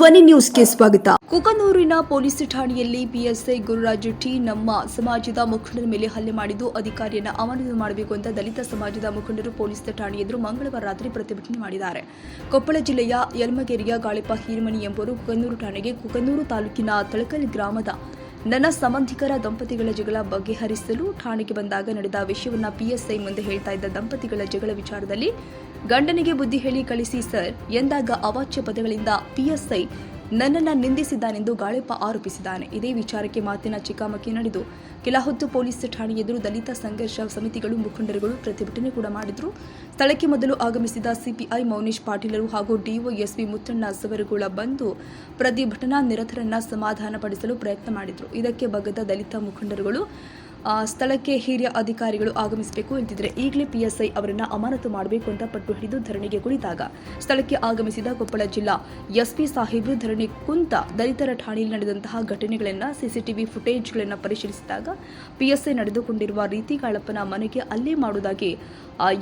ಧ್ವನಿ ನ್ಯೂಸ್ಗೆ ಸ್ವಾಗತ. ಕುಕನೂರಿನ ಪೊಲೀಸ್ ಠಾಣೆಯಲ್ಲಿ ಪಿಎಸ್ಐ ಗುರುರಾಜ್ ಟಿ ನಮ್ಮ ಸಮಾಜದ ಮುಖಂಡರ ಮೇಲೆ ಹಲ್ಲೆ ಮಾಡಿದ್ದು, ಅಧಿಕಾರಿಯನ್ನ ಅಮಾನತು ಮಾಡಬೇಕು ಅಂತ ದಲಿತ ಸಮಾಜದ ಮುಖಂಡರು ಪೊಲೀಸ್ ಠಾಣೆ ಎದುರು ಮಂಗಳವಾರ ರಾತ್ರಿ ಪ್ರತಿಭಟನೆ ಮಾಡಿದ್ದಾರೆ. ಕೊಪ್ಪಳ ಜಿಲ್ಲೆಯ ಯಲ್ಮಗೇರಿಯ ಗಾಳಿಪ ಹೀರಮಣಿ ಎಂಬುವರು ಕುಕನೂರು ಠಾಣೆಗೆ ಕುಕನೂರು ತಾಲೂಕಿನ ತಳಕಲ್ ಗ್ರಾಮದ ನನ್ನ ಸಂಬಂಧಿಕರ ದಂಪತಿಗಳ ಜಗಳ ಬಗೆಹರಿಸಲು ಠಾಣೆಗೆ ಬಂದಾಗ ನಡೆದ ವಿಷಯವನ್ನ ಪಿಎಸ್ಐ ಮುಂದೆ ಹೇಳ್ತಾ ಇದ್ದ ದಂಪತಿಗಳ ಜಗಳ ವಿಚಾರದಲ್ಲಿ ಗಂಡನಿಗೆ ಬುದ್ಧಿ ಹೇಳಿ ಕಳಿಸಿ ಸರ್ ಎಂದಾಗ ಅವಾಚ್ಯ ಪದಗಳಿಂದ ಪಿಎಸ್ಐ ನನ್ನನ್ನ ನಿಂದಿಸಿದ್ದಾನೆಂದು ಗಾಳಿಪ್ಪ ಆರೋಪಿಸಿದ್ದಾನೆ. ಇದೇ ವಿಚಾರಕ್ಕೆ ಮಾತಿನ ಚಿಕಾಮಕಿ ನಡೆದು ಕೆಲ ಹೊತ್ತು ಪೊಲೀಸ್ ಠಾಣೆ ಎದುರು ದಲಿತ ಸಂಘರ್ಷ ಸಮಿತಿಗಳು ಮುಖಂಡರುಗಳು ಪ್ರತಿಭಟನೆ ಕೂಡ ಮಾಡಿದ್ರು. ಸ್ಥಳಕ್ಕೆ ಮೊದಲು ಆಗಮಿಸಿದ ಸಿಪಿಐ ಮೌನೇಶ್ ಪಾಟೀಲರು ಹಾಗೂ ಡಿಒಎಸ್ಪಿ ಮುತ್ತಣ್ಣ ಸವರುಗಳ ಬಂದು ಪ್ರತಿಭಟನಾ ನಿರತರನ್ನ ಸಮಾಧಾನಪಡಿಸಲು ಪ್ರಯತ್ನ ಮಾಡಿದ್ರು. ಇದಕ್ಕೆ ಬಗ್ಗದ ದಲಿತ ಮುಖಂಡರುಗಳು ಸ್ಥಳಕ್ಕೆ ಹಿರಿಯ ಅಧಿಕಾರಿಗಳು ಆಗಮಿಸಬೇಕು ಎಂತಿದ್ರೆ ಈಗಲೇ ಪಿಎಸ್ಐ ಅವರನ್ನು ಅಮಾನತು ಮಾಡಬೇಕು ಅಂತ ಪಟ್ಟು ಹಿಡಿದು ಧರಣಿಗೆ ಕುಳಿತಾಗ. ಸ್ಥಳಕ್ಕೆ ಆಗಮಿಸಿದ ಕೊಪ್ಪಳ ಜಿಲ್ಲಾ ಎಸ್ಪಿ ಸಾಹೇಬರು ಧರಣಿ ಕುಂತ ದಲಿತರ ಠಾಣೆಯಲ್ಲಿ ನಡೆದಂತಹ ಘಟನೆಗಳನ್ನ ಸಿಸಿಟಿವಿ ಫುಟೇಜ್ಗಳನ್ನು ಪರಿಶೀಲಿಸಿದಾಗ ಪಿಎಸ್ಐ ನಡೆದುಕೊಂಡಿರುವ ರೀತಿ ಕಾಳಪ್ಪನ ಮನೆಗೆ ಅಲ್ಲೇ ಮಾಡುವುದಾಗಿ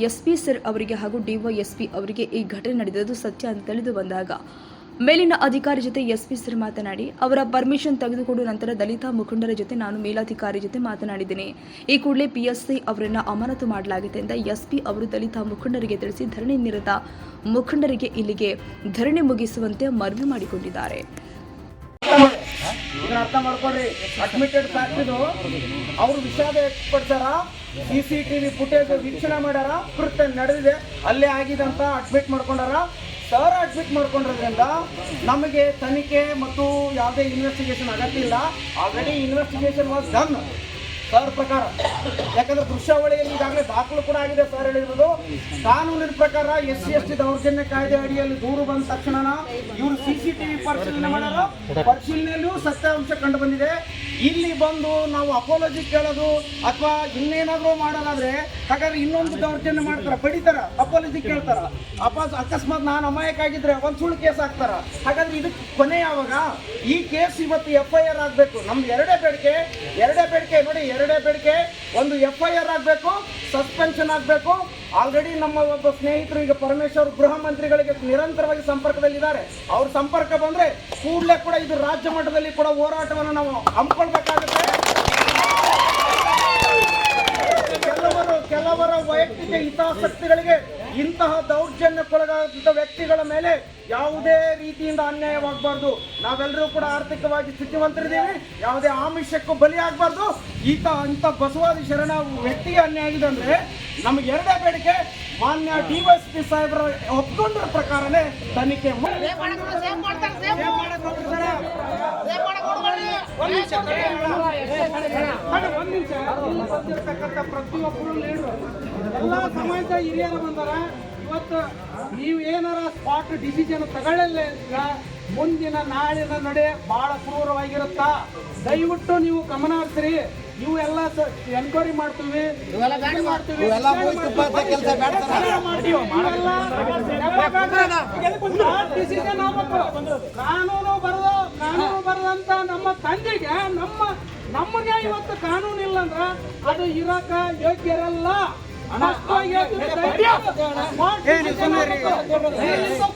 ಎಸ್ಪಿ ಸರ್ ಅವರಿಗೆ ಹಾಗೂ ಡಿವೈಎಸ್ಪಿ ಅವರಿಗೆ ಈ ಘಟನೆ ನಡೆದಿದ್ದು ಸತ್ಯ ಅಂತ ತಿಳಿದು ಬಂದಾಗ ಮೇಲಿನ ಅಧಿಕಾರಿ ಜೊತೆ ಎಸ್ಪಿ ಸರ್ ಮಾತನಾಡಿ, ಅವರ ಪರ್ಮಿಷನ್ ತೆಗೆದುಕೊಂಡು ನಂತರ ದಲಿತ ಮುಖಂಡರ ಜೊತೆ ನಾನು ಮೇಲಾಧಿಕಾರಿ ಜೊತೆ ಮಾತನಾಡಿದ್ದೇನೆ. ಈ ಕೂಡಲೇ ಪಿಎಸ್ಸಿ ಅವರನ್ನು ಅಮಾನತು ಮಾಡಲಾಗಿದೆ ಅಂತ ಎಸ್ಪಿ ಅವರು ದಲಿತ ಮುಖಂಡರಿಗೆ ತಿಳಿಸಿ ಧರಣಿ ನಿರತ ಮುಖಂಡರಿಗೆ ಇಲ್ಲಿಗೆ ಧರಣಿ ಮುಗಿಸುವಂತೆ ಮನವಿ ಮಾಡಿಕೊಂಡಿದ್ದಾರೆ. ಅರ್ಥ ಮಾಡ್ಕೊಳ್ರಿ. ಅಡ್ಮಿಟೆಡ್ ಫ್ಯಾಕ್ಟ್ರಿದು ಅವ್ರು ವಿಷಾದ ವ್ಯಕ್ತಪಡ್ತಾರ ಸಿ ಸಿ ಟಿವಿ ಫುಟೇಜ್ ವೀಕ್ಷಣೆ ಮಾಡ್ಯಾರ. ಕೃತ್ಯ ನಡೆದಿದೆ. ಅಲ್ಲೇ ಆಗಿದೆ ಅಂತ ಅಡ್ಮಿಟ್ ಮಾಡ್ಕೊಂಡಾರ. ಸರ್ ಅಡ್ಮಿಟ್ ಮಾಡ್ಕೊಂಡಿರೋದ್ರಿಂದ ನಮಗೆ ತನಿಖೆ ಮತ್ತು ಯಾವುದೇ ಇನ್ವೆಸ್ಟಿಗೇಷನ್ ಅಗತ್ಯ ಇಲ್ಲ already investigation was done sir ಪ್ರಕಾರ. ಯಾಕಂದ್ರೆ ದೃಶ್ಯಾವಳಿಯಲ್ಲಿ ಈಗಾಗಲೇ ದಾಖಲು ಕೂಡ ಆಗಿದೆ ಸರ್ ಹೇಳಿರೋದು. ಕಾನೂನಿನ ಪ್ರಕಾರ ಎಸ್ ಸಿ ಎಸ್ ಟಿ ದೌರ್ಜನ್ಯ ಕಾಯ್ದೆ ಅಡಿಯಲ್ಲಿ ದೂರು ಬಂದ ತಕ್ಷಣ ಇವರು ಸಿ ಸಿ ಟಿವಿ ಪರಿಶೀಲನೆ ಮಾಡಲು ಪರಿಶೀಲನೆಯಲ್ಲೂ ಸತ್ಯಾಂಶ ಕಂಡು ಬಂದಿದೆ. ಇಲ್ಲಿ ಬಂದು ನಾವು ಅಪೋಲಜಿ ಕೇಳೋದು ಅಥವಾ ಇನ್ನೇನಾದರೂ ಮಾಡೋದಾದ್ರೆ ಹಾಗಾದ್ರೆ ಇನ್ನೊಂದು ದೌರ್ಜನ್ಯ ಮಾಡ್ತಾರ? ಬಡಿತಾರ ಅಪೋಲಜಿ ಕೇಳ್ತಾರ? ಅಪ ಅಕಸ್ಮಾತ್ ನಾನು ಅಮಾಯಕ ಆಗಿದ್ರೆ ಒಂದ್ ಸುಳ್ಳು ಕೇಸ್ ಹಾಕ್ತಾರ? ಹಾಗಾದ್ರೆ ಇದಕ್ಕೆ ಕೊನೆ ಯಾವಾಗ? ಈ ಕೇಸ್ ಇವತ್ತು ಎಫ್ ಐ ಆರ್ ಆಗಬೇಕು. ನಮ್ದು ಎರಡೇ ಬೇಡಿಕೆ ಎರಡೇ ಬೇಡಿಕೆ ನೋಡಿ, ಎರಡೇ ಬೇಡಿಕೆ, ಒಂದು ಎಫ್ ಐ ಆರ್ ಆಗಬೇಕು. ಸಸ್ಪೆನ್ಷನ್ ಆಗಬೇಕು. ಆಲ್ರೆಡಿ ನಮ್ಮ ಒಬ್ಬ ಸ್ನೇಹಿತರು, ಈಗ ಪರಮೇಶ್ವರ್ ಗೃಹ ಮಂತ್ರಿಗಳಿಗೆ ನಿರಂತರವಾಗಿ ಸಂಪರ್ಕದಲ್ಲಿದ್ದಾರೆ. ಅವ್ರ ಸಂಪರ್ಕ ಬಂದರೆ ಕೂಡಲೇ ಕೂಡ ಇದು ರಾಜ್ಯ ಮಟ್ಟದಲ್ಲಿ ಕೂಡ ಹೋರಾಟವನ್ನು ನಾವು ಹಮ್ಮಿಕೊಳ್ಬೇಕಾಗುತ್ತೆ. ಕೆಲವರು ವೈಯಕ್ತಿಕ ಹಿತಾಸಕ್ತಿಗಳಿಗೆ ಇಂತಹ ದೌರ್ಜನ್ಯಕ್ಕೊಳಗಾದಂಥ ವ್ಯಕ್ತಿಗಳ ಮೇಲೆ ಯಾವುದೇ ರೀತಿಯಿಂದ ಅನ್ಯಾಯವಾಗಬಾರ್ದು. ನಾವೆಲ್ಲರೂ ಕೂಡ ಆರ್ಥಿಕವಾಗಿ ಸ್ಥಿತಿವಂತರಿದ್ದೀವಿ. ಯಾವುದೇ ಆಮಿಷಕ್ಕೂ ಬಲಿಯಾಗಬಾರ್ದು. ಈತ ಅಂತ ಬಸವಾದಿ ಶರಣ ವ್ಯಕ್ತಿಗೆ ಅನ್ಯಾಯ ಆಗಿದೆ ಅಂದ್ರೆ ನಮಗೆ ಎರಡೇ ಬೇಡಿಕೆ ಮಾನ್ಯ ಡಿ ವೈ ಪಿ ಸಾಹೇಬರ ಒಪ್ಕೊಂಡ್ರ ಪ್ರಕಾರನೇ ತನಿಖೆ ಮಾಡಿ. ಒಂದ್ ನಿಮಿಷ. ತಡಿ, ನಿಮಿಷ. ಇಲ್ಲಿ ಬಂದಿರ್ತಕ್ಕಂಥ ಪ್ರತಿಯೊಬ್ಬರು ಲೀಡ್ರು ಎಲ್ಲ ಸಮಾಜದ ಹಿರಿಯರು ಬಂದಾರ ಇವತ್ತು ನೀವು ಏನಾರ ಸ್ಪಾಟ್ ಡಿಸಿಷನ್ ತಗೊಳ್ಳಲ್ಲ ಮುಂದಿನ ನಾಳಿನ ನಡೆ ಬಹಳ ಕ್ರೂರವಾಗಿರುತ್ತಾ ದಯವಿಟ್ಟು ನೀವು ಗಮನ ಹರಿಸ್ರಿ ನೀವು ಎಲ್ಲ ಎನ್ಕ್ವೈರಿ ಮಾಡ್ತೀವಿ ಮಾಡ್ತೀವಿ. ಇವೆಲ್ಲ ಕಾನೂನು ಬರದು ಕಾನೂನು ಬರದಂತ ನಮ್ಮ ತಂದೆಗೆ ನಮ್ಮ ನಮಗೆ ಇವತ್ತು ಕಾನೂನು ಇಲ್ಲ ಅಂದ್ರ ಅದು ಇರಾಕ ಯೋಗ್ಯರಲ್ಲ.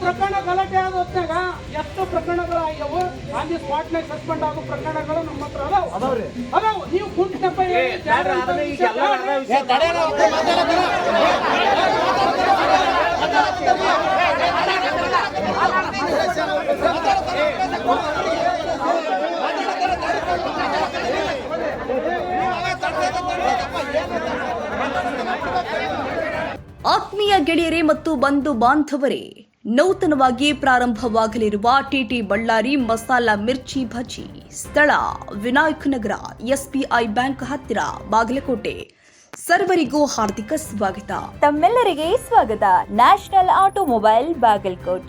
ಪ್ರಕರಣ ಗಲಾಟೆ ಆದ ಹೊತ್ತಾಗ ಎಷ್ಟು ಪ್ರಕರಣಗಳು ಆಗ್ಯಾವು. ಅಲ್ಲಿ ಸ್ಪಾಟ್ನಾಗ ಸಸ್ಪೆಂಡ್ ಆಗೋ ಪ್ರಕರಣಗಳು ನಮ್ಮ ಹತ್ರ ಅದಾವ. ಅದಾವ. ನೀವು ಕುಂಟಪ್ಪ ಹೇಳಿ ಜಾರ ಅಂತ ವಿಷಯ ಬೇಡ್ರಿ. ಆತ್ಮೀಯ ಗೆಳೆಯರೇ ಮತ್ತು ಬಂಧು ಬಾಂಧವರೇ, ನೂತನವಾಗಿ ಪ್ರಾರಂಭವಾಗಲಿರುವ ಟಿಟಿ ಬಳ್ಳಾರಿ ಮಸಾಲಾ ಮಿರ್ಚಿ ಭಜಿ, ಸ್ಥಳ ವಿನಾಯಕ ನಗರ ಎಸ್ಬಿಐ ಬ್ಯಾಂಕ್ ಹತ್ತಿರ, ಬಾಗಲಕೋಟೆ. ಸರ್ವರಿಗೂ ಹಾರ್ದಿಕ ಸ್ವಾಗತ. ತಮ್ಮೆಲ್ಲರಿಗೆ ಸ್ವಾಗತ. National automobile Bagalkot.